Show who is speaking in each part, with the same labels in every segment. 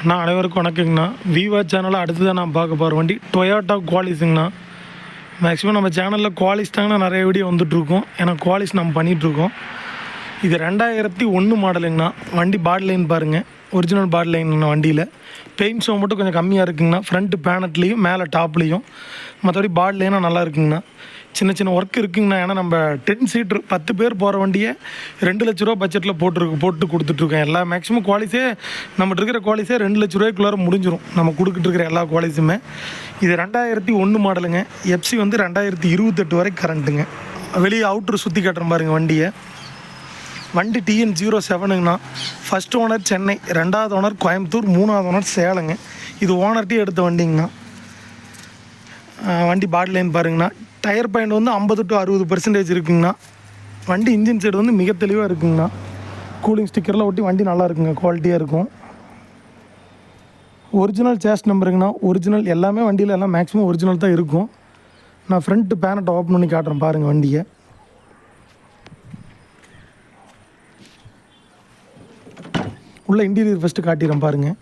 Speaker 1: அண்ணா அனைவருக்கும் வணக்கங்கண்ணா. விவா சேனலில் அடுத்ததான் நான் பார்க்க போகிற வண்டி. டொயோட்டா குவாலிஸுங்கண்ணா மேக்ஸிமம் நம்ம சேனலில் குவாலிஸ் தாங்கண்ணா நிறைய வீடியோ வந்துட்ருக்கோம் ஏன்னா குவாலிஸ் நம்ம பண்ணிகிட்ருக்கோம் இது ரெண்டாயிரத்தி ஒன்று மாடலுங்கண்ணா வண்டி பாடி லைன் பாருங்கள் ஒரிஜினல் பாடி வண்டியில். பெயிண்ட் ஷோ மட்டும் கொஞ்சம் கம்மியாக இருக்குங்கண்ணா. ஃப்ரண்ட்டு பேனட்லேயும் மேலே டாப்லேயும் மற்றபடி பாடி லைனாக நல்லா இருக்குங்கண்ணா. சின்ன சின்ன ஒர்க் இருக்குங்கண்ணா. ஏன்னா நம்ம டென் சீட்ரு பத்து பேர் போகிற வண்டியை ரெண்டு லட்ச ரூபா பட்ஜெட்டில் போட்டுருக்கு போட்டு கொடுத்துட்ருக்கோம். எல்லா மேக்ஸிமம் குவாலிஸே நம்மகிட்ட இருக்கிற குவாலிஸே ரெண்டு லட்ச ரூபாய்க்குள்ளார முடிஞ்சிடும் நம்ம கொடுத்துட்டு இருக்கிற எல்லா குவாலிஸுமே இது ரெண்டாயிரத்தி ஒன்று மாடலுங்க எஃப்சி வந்து ரெண்டாயிரத்தி இருபத்தெட்டு வரை கரண்ட்டுங்க வெளியே அவுட்ரு சுற்றி காட்டுற பாருங்க வண்டியை. வண்டி டிஎன் ஜீரோ செவனுங்கண்ணா ஃபஸ்ட் ஓனர் சென்னை ரெண்டாவது ஓனர் கோயம்புத்தூர் மூணாவது ஓனர் சேலங்க. இது ஓனர்கிட்டே எடுத்த வண்டிங்கண்ணா. வண்டி பாடி லைன் பாருங்கண்ணா. டயர் பாயிண்ட் வந்து ஐம்பது டு அறுபது பர்சன்டேஜ் இருக்குங்கண்ணா. வண்டி இன்ஜின் சைடு வந்து மிக தெளிவாக இருக்குங்கண்ணா. கூலிங் ஸ்டிக்கரில் ஒட்டி வண்டி நல்லா இருக்குங்க குவாலிட்டியாக இருக்கும். ஒரிஜினல் சேஸ் நம்பருங்கண்ணா ஒரிஜினல் எல்லாமே வண்டியில் எல்லாம் மேக்ஸிமம் ஒரிஜினல் தான் இருக்கும். நான் ஃப்ரண்ட்டு பேனட்டை ஓப்பன் பண்ணி காட்டுறேன் பாருங்கள் வண்டியை. உள்ள இன்டீரியர் ஃபஸ்ட்டு காட்டிடுறேன் பாருங்கள்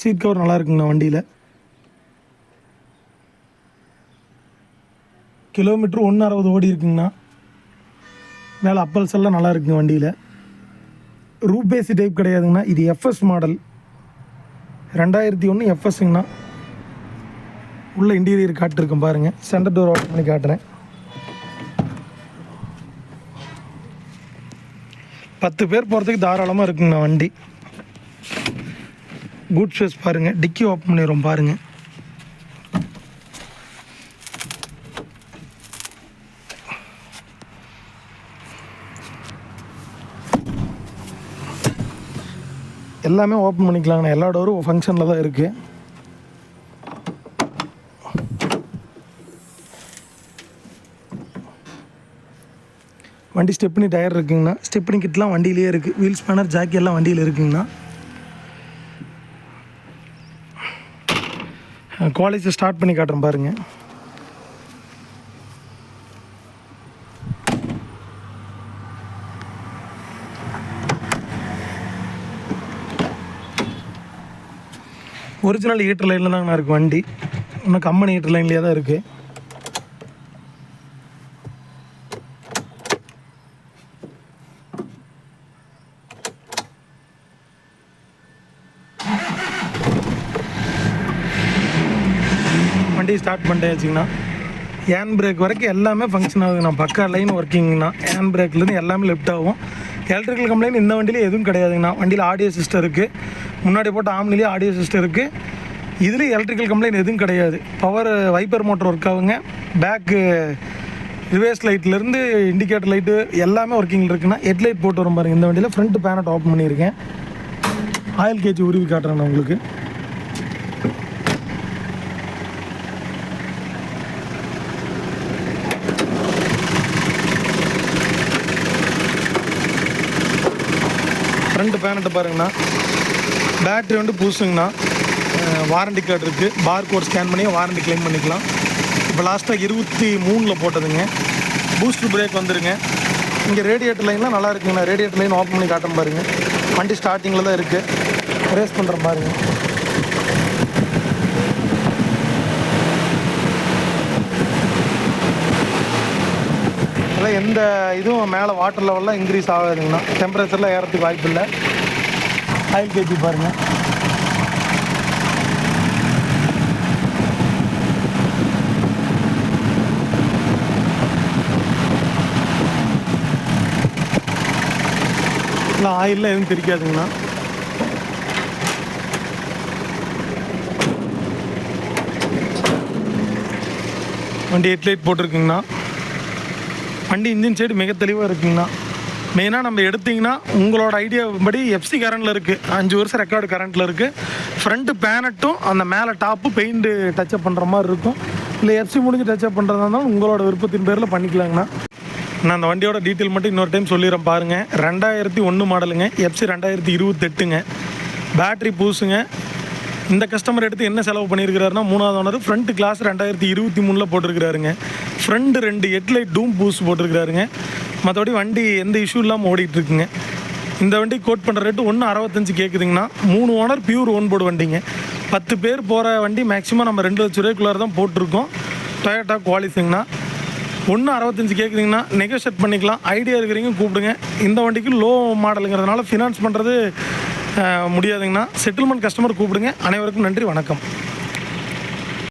Speaker 1: சீட் கவர் நல்லா இருக்குங்கண்ணா வண்டியில். கிலோமீட்டர் ஒன்று அறுபது ஓடி இருக்குங்கண்ணா. மேலே அப்பல்ஸ் எல்லாம் நல்லா இருக்குங்க வண்டியில். ரூப் பேசி டைப் கிடையாதுங்கண்ணா. இது எஃப்எஸ் மாடல் ரெண்டாயிரத்தி ஒன்று எஃப்எஸ்ங்கண்ணா உள்ள இன்டீரியர் காட்டிருக்கேன் பாருங்கள் சென்டர் டோர் ஓப்பன் பண்ணி காட்டுறேன். பத்து பேர் போகிறதுக்கு தாராளமாக இருக்குங்கண்ணா வண்டி. குட் ஸ்பேஸ் பாருங்கள் டிக்கி ஓப்பன் பண்ணிடுறோம் பாருங்கள் எல்லாமே ஓப்பன் பண்ணிக்கலாங்கண்ணா. எல்லா டோரும் ஃபங்க்ஷனில் தான் இருக்குது வண்டி ஸ்டெப்னி டயர் இருக்குங்கண்ணா. ஸ்டெப்னி கிட்லாம் வண்டியிலே இருக்குது வீல் ஸ்பேனர் ஜாக்கி எல்லாம் வண்டியில் இருக்குங்கண்ணா. காலேஜை ஸ்டார்ட் பண்ணி காட்டுறேன் பாருங்கள் ஒரிஜினல் ஹீட்டர் லைனில் தாங்கண்ணா இருக்குது வண்டி. இன்னும் கம்பெனி ஹீட்டர் லைன்லேயே தான் இருக்குது வண்டி ஸ்டார்ட் பண்ணிட்டேன் ஹேண்ட் பிரேக் வரைக்கும் எல்லாமே ஃபங்க்ஷன் ஆகுதுண்ணா பக்கா லைன் ஒர்க்கிங்ண்ணா ஹேண்ட் பிரேக்லேருந்து எல்லாமே லெஃப்ட் ஆகும். எலக்ட்ரிக்கல் கம்ப்ளைண்ட் இந்த வண்டியில் எதுவும் கிடையாதுங்கண்ணா. வண்டியில் ஆடியோ சிஸ்டம் இருக்குது முன்னாடி போட்ட ஆம்னிலேயே ஆடியோ சிஸ்டம் இருக்குது இதுலேயும் எலக்ட்ரிக்கல் கம்ப்ளைண்ட் எதுவும் கிடையாது. பவர் வைப்பர் மோட்டர் ஒர்க் ஆகுங்க. பேக்கு ரிவேஸ் லைட்லேருந்து இண்டிகேட்டர் லைட்டு எல்லாமே ஒர்க்கிங்கில் இருக்குன்னா ஹெட்லைட் போட்டு வரும் பாருங்கள் இந்த வண்டியில் ஃப்ரண்ட் பேனட் ஆஃப் பண்ணியிருக்கேன். ஆயில் கேஜ் உருவி காட்டுறேன் நான் உங்களுக்கு. ஃப்ரண்ட் பேனட்டை பாருங்கண்ணா. பேட்ரி வந்து புதுசுங்கண்ணா. வாரண்டி கார்டு இருக்குது பார் கோட் ஸ்கேன் பண்ணி வாரண்டி க்ளைம் பண்ணிக்கலாம். இப்போ லாஸ்ட்டாக இருபத்தி மூணில் போட்டதுங்க. பூஸ்டர் பிரேக் வந்துருங்க. இங்கே ரேடியேட்டர் லைன்லாம் நல்லா இருக்குங்கண்ணா. ரேடியேட்டர் லைன் ஓப்பன் பண்ணி காட்டும் பாருங்கள் வண்டி ஸ்டார்டிங்கில் தான் இருக்குது ரேஸ் பண்ணுற பாருங்க. அதெல்லாம் எந்த இதுவும் மேலே வாட்டர் லெவல்லாம் இன்க்ரீஸ் ஆகாதுங்கண்ணா. டெம்பரேச்சர்லாம் ஏறத்துக்கு வாய்ப்பு இல்லை. ஆயில் கேஜி பாருங்கள் இல்லை ஆயிலில் எதுவும் பிரிக்காதுங்கண்ணா வண்டி ஹெட்லைட் போட்டிருக்குங்கண்ணா. வண்டி இன்ஜின் சைடு மிக தெளிவாக இருக்குங்கண்ணா. மெயினாக நம்ம எடுத்திங்கன்னா உங்களோட ஐடியா படி எஃப்சி கரண்டில் இருக்குது அஞ்சு வருஷம் ரெக்கார்டு கரண்ட்டில் இருக்குது ஃப்ரண்ட்டு பேனட்டும் அந்த மேலே டாப்பு பெயிண்ட்டு டச்சப் பண்ணுற மாதிரி இருக்கும். இல்லை எஃப்சி முடிஞ்சு டச்சப் பண்ணுறதா இருந்தாலும் உங்களோட விருப்பத்தின் பேரில் பண்ணிக்கலாங்கண்ணா. நான் அந்த வண்டியோட டீட்டெயில் மட்டும் இன்னொரு டைம் சொல்லிடுறேன் பாருங்கள் ரெண்டாயிரத்தி ஒன்று மாடலுங்க எஃப்சி ரெண்டாயிரத்தி இருபத்தெட்டுங்க. பேட்ரி பூசுங்க. இந்த கஸ்டமர் எடுத்து என்ன செலவு பண்ணியிருக்கிறாருன்னா மூணாவது ஓனர் ஃப்ரண்ட் கிளாஸ் ரெண்டாயிரத்தி இருபத்தி மூணில் போட்டிருக்கிறாருங்க. ஃப்ரண்ட் ரெண்டு ஹெட்லைட் டூம் பூஸ் போட்டிருக்கிறாருங்க. மற்றபடி வண்டி எந்த இஷ்யூ இல்லாமல் ஓடிட்டு இருக்குங்க இந்த வண்டி கோட் பண்ணுற ரேட்டு ஒன்று அறுபத்தஞ்சு கேட்குதுங்கண்ணா மூணு ஓனர் பியூர் ஓன் போர்டு வண்டிங்க. பத்து பேர் போகிற வண்டி மேக்ஸிமம் நம்ம ரெண்டு லட்ச ரூபாய்க்குள்ளார தான் போட்டிருக்கோம். டொயோட்டா குவாலிஸுங்கண்ணா ஒன்று அறுபத்தஞ்சு கேட்குறீங்கன்னா நெகோஷியேட் பண்ணிக்கலாம். ஐடியா இருக்கிறீங்க கூப்பிடுங்க. இந்த வண்டிக்கு லோ மாடலுங்கிறதுனால ஃபினான்ஸ் பண்ணுறது முடியாதுங்கண்ணா. செட்டில்மெண்ட் கஸ்டமர் கூப்பிடுங்க. அனைவருக்கும் நன்றி வணக்கம்.